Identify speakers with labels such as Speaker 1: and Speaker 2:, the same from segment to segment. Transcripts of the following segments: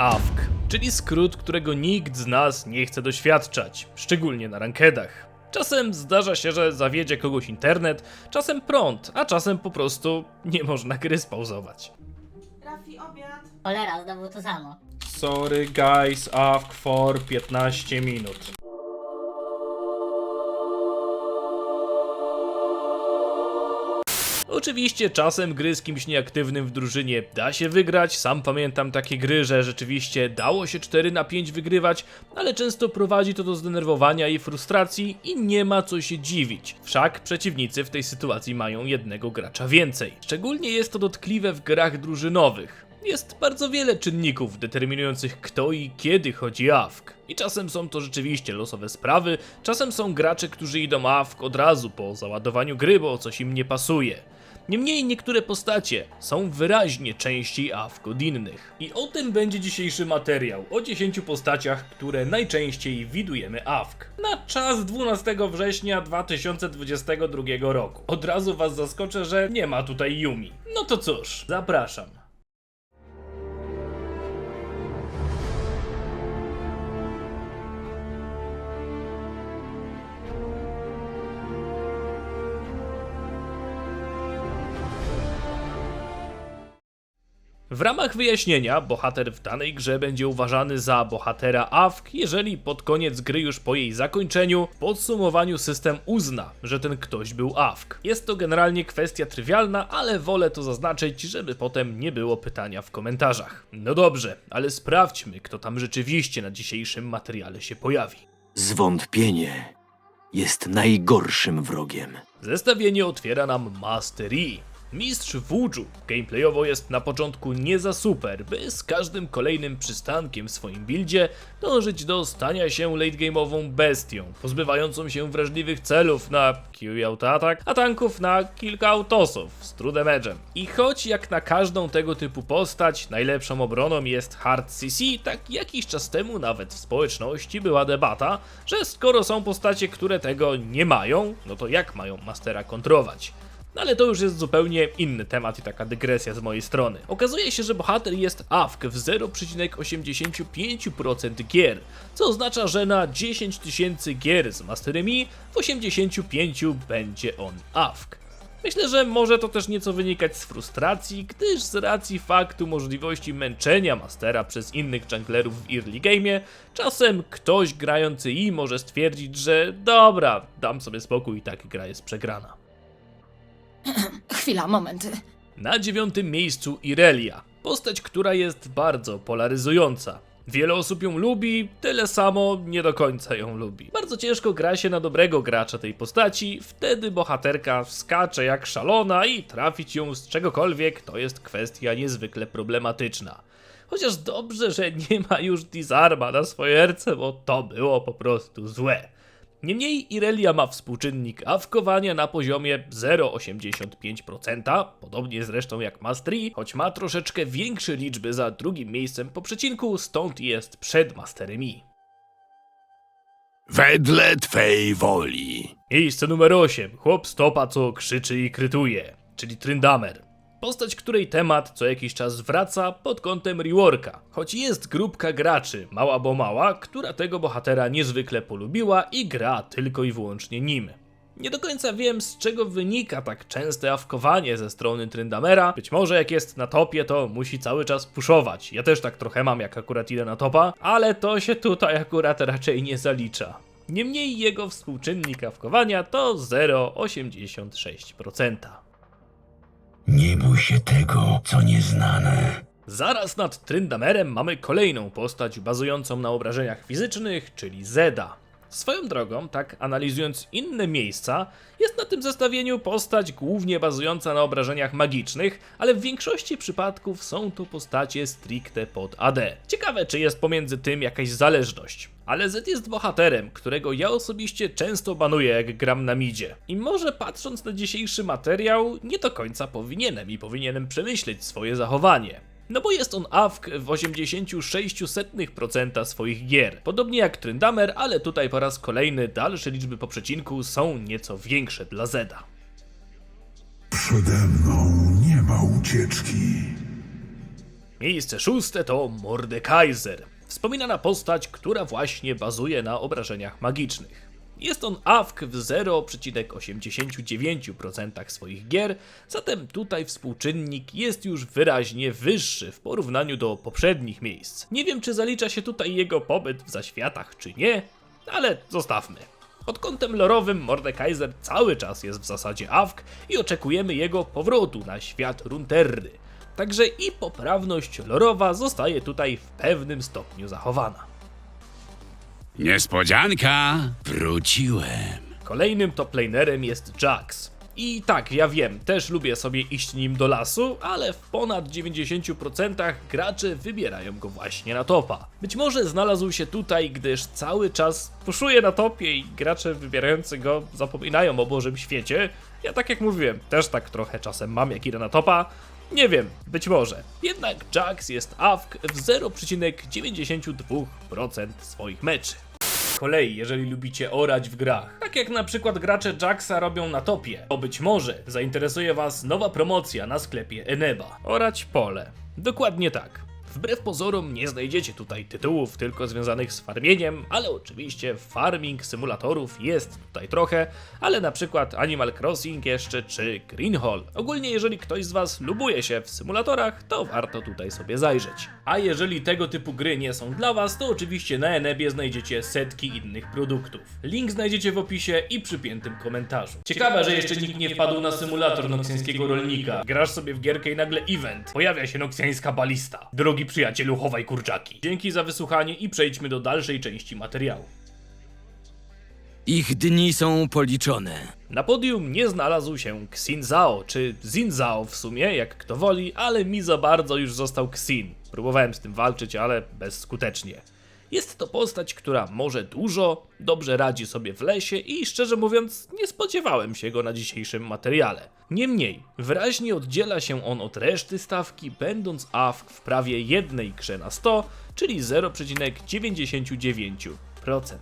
Speaker 1: AFK, czyli skrót, którego nikt z nas nie chce doświadczać, szczególnie na rankedach. Czasem zdarza się, że zawiedzie kogoś internet, czasem prąd, a czasem po prostu nie można gry spauzować.
Speaker 2: Rafi, obiad.
Speaker 3: Cholera, znowu to samo.
Speaker 1: Sorry guys, AFK for 15 minut. Oczywiście czasem gry z kimś nieaktywnym w drużynie da się wygrać, sam pamiętam takie gry, że rzeczywiście dało się 4 na 5 wygrywać, ale często prowadzi to do zdenerwowania i frustracji i nie ma co się dziwić. Wszak przeciwnicy w tej sytuacji mają jednego gracza więcej. Szczególnie jest to dotkliwe w grach drużynowych. Jest bardzo wiele czynników determinujących kto i kiedy chodzi AFK. I czasem są to rzeczywiście losowe sprawy, czasem są gracze, którzy idą AFK od razu po załadowaniu gry, bo coś im nie pasuje. Niemniej niektóre postacie są wyraźnie częściej AFK od innych. I o tym będzie dzisiejszy materiał, o 10 postaciach, które najczęściej widujemy AFK. Na czas 12 września 2022 roku. Od razu was zaskoczę, że nie ma tutaj Yumi. No to cóż, zapraszam. W ramach wyjaśnienia, bohater w danej grze będzie uważany za bohatera AFK, jeżeli pod koniec gry już po jej zakończeniu, podsumowaniu system uzna, że ten ktoś był AFK. Jest to generalnie kwestia trywialna, ale wolę to zaznaczyć, żeby potem nie było pytania w komentarzach. No dobrze, ale sprawdźmy, kto tam rzeczywiście na dzisiejszym materiale się pojawi.
Speaker 4: Zwątpienie jest najgorszym wrogiem.
Speaker 1: Zestawienie otwiera nam Master Yi. Mistrz Wuju gameplayowo jest na początku nie za super, by z każdym kolejnym przystankiem w swoim buildzie dążyć do stania się late game'ową bestią, pozbywającą się wrażliwych celów na Q autoatak, a tanków na kilka autosów z true damage'em. I choć jak na każdą tego typu postać najlepszą obroną jest hard CC, tak jakiś czas temu nawet w społeczności była debata, że skoro są postacie, które tego nie mają, no to jak mają Mastera kontrować? No ale to już jest zupełnie inny temat i taka dygresja z mojej strony. Okazuje się, że bohater jest AFK w 0,85% gier, co oznacza, że na 10 tysięcy gier z Masterem Yi w 85 będzie on AFK. Myślę, że może to też nieco wynikać z frustracji, gdyż z racji faktu możliwości męczenia Mastera przez innych junglerów w early game'ie, czasem ktoś grający i może stwierdzić, że dobra, dam sobie spokój i tak gra jest przegrana.
Speaker 5: Chwila, moment.
Speaker 1: Na dziewiątym miejscu Irelia. Postać, która jest bardzo polaryzująca. Wiele osób ją lubi, tyle samo nie do końca ją lubi. Bardzo ciężko gra się na dobrego gracza tej postaci, wtedy bohaterka wskacze jak szalona i trafić ją z czegokolwiek to jest kwestia niezwykle problematyczna. Chociaż dobrze, że nie ma już Disarma na swoje RC, bo to było po prostu złe. Niemniej Irelia ma współczynnik awkowania na poziomie 0,85%, podobnie zresztą jak Mastery, choć ma troszeczkę większe liczby za drugim miejscem po przecinku, stąd jest przed Masterem I.
Speaker 4: Wedle twej woli.
Speaker 1: Miejsce numer 8. Chłop stopa, co krzyczy i krytuje, czyli Tryndamer. Postać, której temat co jakiś czas wraca pod kątem reworka. Choć jest grupka graczy, mała bo mała, która tego bohatera niezwykle polubiła i gra tylko i wyłącznie nim. Nie do końca wiem, z czego wynika tak częste awkowanie ze strony Tryndamera. Być może jak jest na topie, to musi cały czas puszować. Ja też tak trochę mam, jak akurat idę na topa, ale to się tutaj akurat raczej nie zalicza. Niemniej jego współczynnik awkowania to 0,86%.
Speaker 6: Nie bój się tego, co nieznane.
Speaker 1: Zaraz nad Tryndamerem mamy kolejną postać bazującą na obrażeniach fizycznych, czyli Zeda. Swoją drogą, tak analizując inne miejsca, jest na tym zestawieniu postać głównie bazująca na obrażeniach magicznych, ale w większości przypadków są to postacie stricte pod AD. Ciekawe, czy jest pomiędzy tym jakaś zależność. Ale Z jest bohaterem, którego ja osobiście często banuję jak gram na midzie. I może patrząc na dzisiejszy materiał, nie do końca powinienem i powinienem przemyśleć swoje zachowanie. No bo jest on AFK w 86% swoich gier. Podobnie jak Tryndamer, ale tutaj po raz kolejny dalsze liczby po przecinku są nieco większe dla Zeda.
Speaker 6: Przede mną nie ma ucieczki.
Speaker 1: Miejsce szóste to Mordekaiser. Wspominana postać, która właśnie bazuje na obrażeniach magicznych. Jest on AWK w 0,89% swoich gier, zatem tutaj współczynnik jest już wyraźnie wyższy w porównaniu do poprzednich miejsc. Nie wiem, czy zalicza się tutaj jego pobyt w zaświatach, czy nie, ale zostawmy. Pod kątem lorowym Mordekaiser cały czas jest w zasadzie AWK i oczekujemy jego powrotu na świat Runterry. Także i poprawność lorowa zostaje tutaj w pewnym stopniu zachowana.
Speaker 6: Niespodzianka! Wróciłem.
Speaker 1: Kolejnym toplanerem jest Jax. I tak, ja wiem, też lubię sobie iść nim do lasu, ale w ponad 90% gracze wybierają go właśnie na topa. Być może znalazł się tutaj, gdyż cały czas puszuje na topie i gracze wybierający go zapominają o Bożym świecie. Ja tak jak mówiłem, też tak trochę czasem mam jak idę na topa. Nie wiem, być może. Jednak Jax jest AFK w 0,92% swoich meczy kolei, jeżeli lubicie orać w grach. Tak jak na przykład gracze Jaxa robią na topie. To być może zainteresuje Was nowa promocja na sklepie Eneba. Orać pole. Dokładnie tak. Wbrew pozorom nie znajdziecie tutaj tytułów tylko związanych z farmieniem, ale oczywiście farming symulatorów jest tutaj trochę, ale na przykład Animal Crossing jeszcze czy Greenhall. Ogólnie jeżeli ktoś z Was lubuje się w symulatorach, to warto tutaj sobie zajrzeć. A jeżeli tego typu gry nie są dla Was, to oczywiście na Enebie znajdziecie setki innych produktów. Link znajdziecie w opisie i przypiętym komentarzu. Ciekawe, że jeszcze nikt nie wpadł na symulator noksjańskiego rolnika. Grasz sobie w gierkę i nagle event. Pojawia się noksjańska balista. Drogi przyjacielu, chowaj kurczaki. Dzięki za wysłuchanie i przejdźmy do dalszej części materiału.
Speaker 3: Ich dni są policzone.
Speaker 1: Na podium nie znalazł się Xin Zhao, czy Xin Zhao w sumie, jak kto woli, ale mi za bardzo już został Xin. Próbowałem z tym walczyć, ale bezskutecznie. Jest to postać, która może dużo, dobrze radzi sobie w lesie i szczerze mówiąc nie spodziewałem się go na dzisiejszym materiale. Niemniej, wyraźnie oddziela się on od reszty stawki, będąc AFK w prawie jednej grze na 100, czyli 0,99%.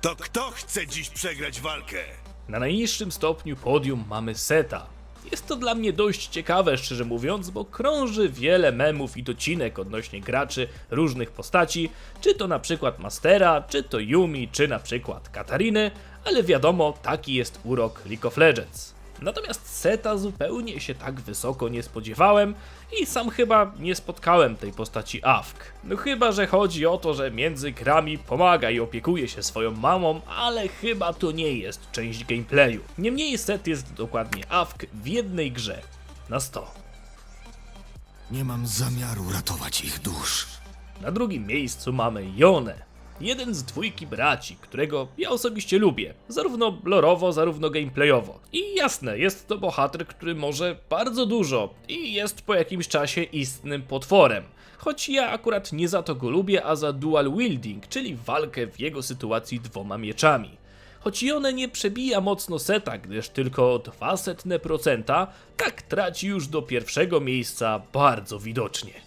Speaker 5: To kto chce dziś przegrać walkę?
Speaker 1: Na najniższym stopniu podium mamy Seta. Jest to dla mnie dość ciekawe, szczerze mówiąc, bo krąży wiele memów i docinek odnośnie graczy różnych postaci, czy to na przykład Mastera, czy to Yumi, czy na przykład Katariny, ale wiadomo, taki jest urok League of Legends. Natomiast Seta zupełnie się tak wysoko nie spodziewałem i sam chyba nie spotkałem tej postaci AFK. No chyba, że chodzi o to, że między grami pomaga i opiekuje się swoją mamą, ale chyba to nie jest część gameplayu. Niemniej Set jest dokładnie AFK w jednej grze na 100.
Speaker 5: Nie mam zamiaru ratować ich dusz.
Speaker 1: Na drugim miejscu mamy Jonę. Jeden z dwójki braci, którego ja osobiście lubię, zarówno lorowo, zarówno gameplayowo. I jasne, jest to bohater, który może bardzo dużo i jest po jakimś czasie istnym potworem. Choć ja akurat nie za to go lubię, a za dual wielding, czyli walkę w jego sytuacji dwoma mieczami. Choć Jone nie przebija mocno seta, gdyż tylko o 2%, tak traci już do pierwszego miejsca bardzo widocznie.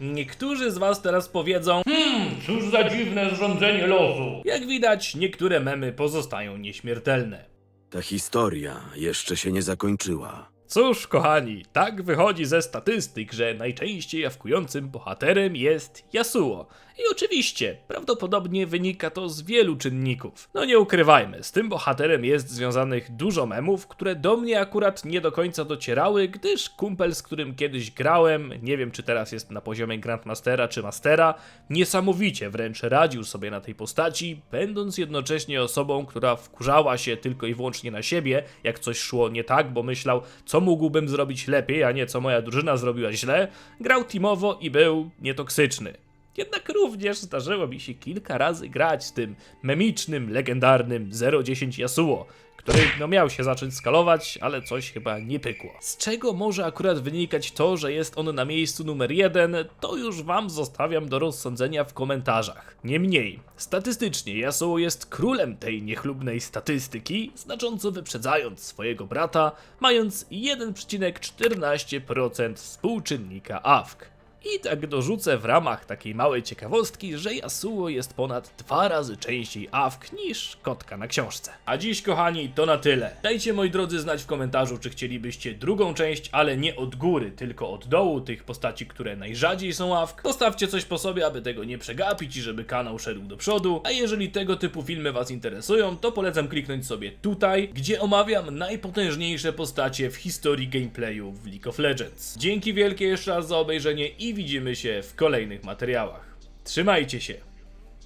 Speaker 1: Niektórzy z was teraz powiedzą Hmm, cóż za dziwne zrządzenie losu. Jak widać, niektóre memy pozostają nieśmiertelne.
Speaker 4: Ta historia jeszcze się nie zakończyła.
Speaker 1: Cóż, kochani, tak wychodzi ze statystyk, że najczęściej jawkującym bohaterem jest Yasuo. I oczywiście, prawdopodobnie wynika to z wielu czynników. No nie ukrywajmy, z tym bohaterem jest związanych dużo memów, które do mnie akurat nie do końca docierały, gdyż kumpel, z którym kiedyś grałem, nie wiem czy teraz jest na poziomie Grandmastera czy Mastera, niesamowicie wręcz radził sobie na tej postaci, będąc jednocześnie osobą, która wkurzała się tylko i wyłącznie na siebie, jak coś szło nie tak, bo myślał, co mógłbym zrobić lepiej, a nie co moja drużyna zrobiła źle, grał teamowo i był nietoksyczny. Jednak również zdarzyło mi się kilka razy grać z tym memicznym, legendarnym 010 Yasuo, który no miał się zacząć skalować, ale coś chyba nie pykło. Z czego może akurat wynikać to, że jest on na miejscu numer jeden, to już wam zostawiam do rozsądzenia w komentarzach. Niemniej, statystycznie Yasuo jest królem tej niechlubnej statystyki, znacząco wyprzedzając swojego brata, mając 1,14% współczynnika AFK. I tak dorzucę w ramach takiej małej ciekawostki, że Yasuo jest ponad dwa razy częściej AWK niż kotka na książce. A dziś, kochani, to na tyle. Dajcie, moi drodzy, znać w komentarzu, czy chcielibyście drugą część, ale nie od góry, tylko od dołu, tych postaci, które najrzadziej są AWK. Postawcie coś po sobie, aby tego nie przegapić i żeby kanał szedł do przodu. A jeżeli tego typu filmy Was interesują, to polecam kliknąć sobie tutaj, gdzie omawiam najpotężniejsze postacie w historii gameplayu w League of Legends. Dzięki wielkie jeszcze raz za obejrzenie i widzimy się w kolejnych materiałach. Trzymajcie się.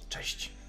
Speaker 1: Cześć.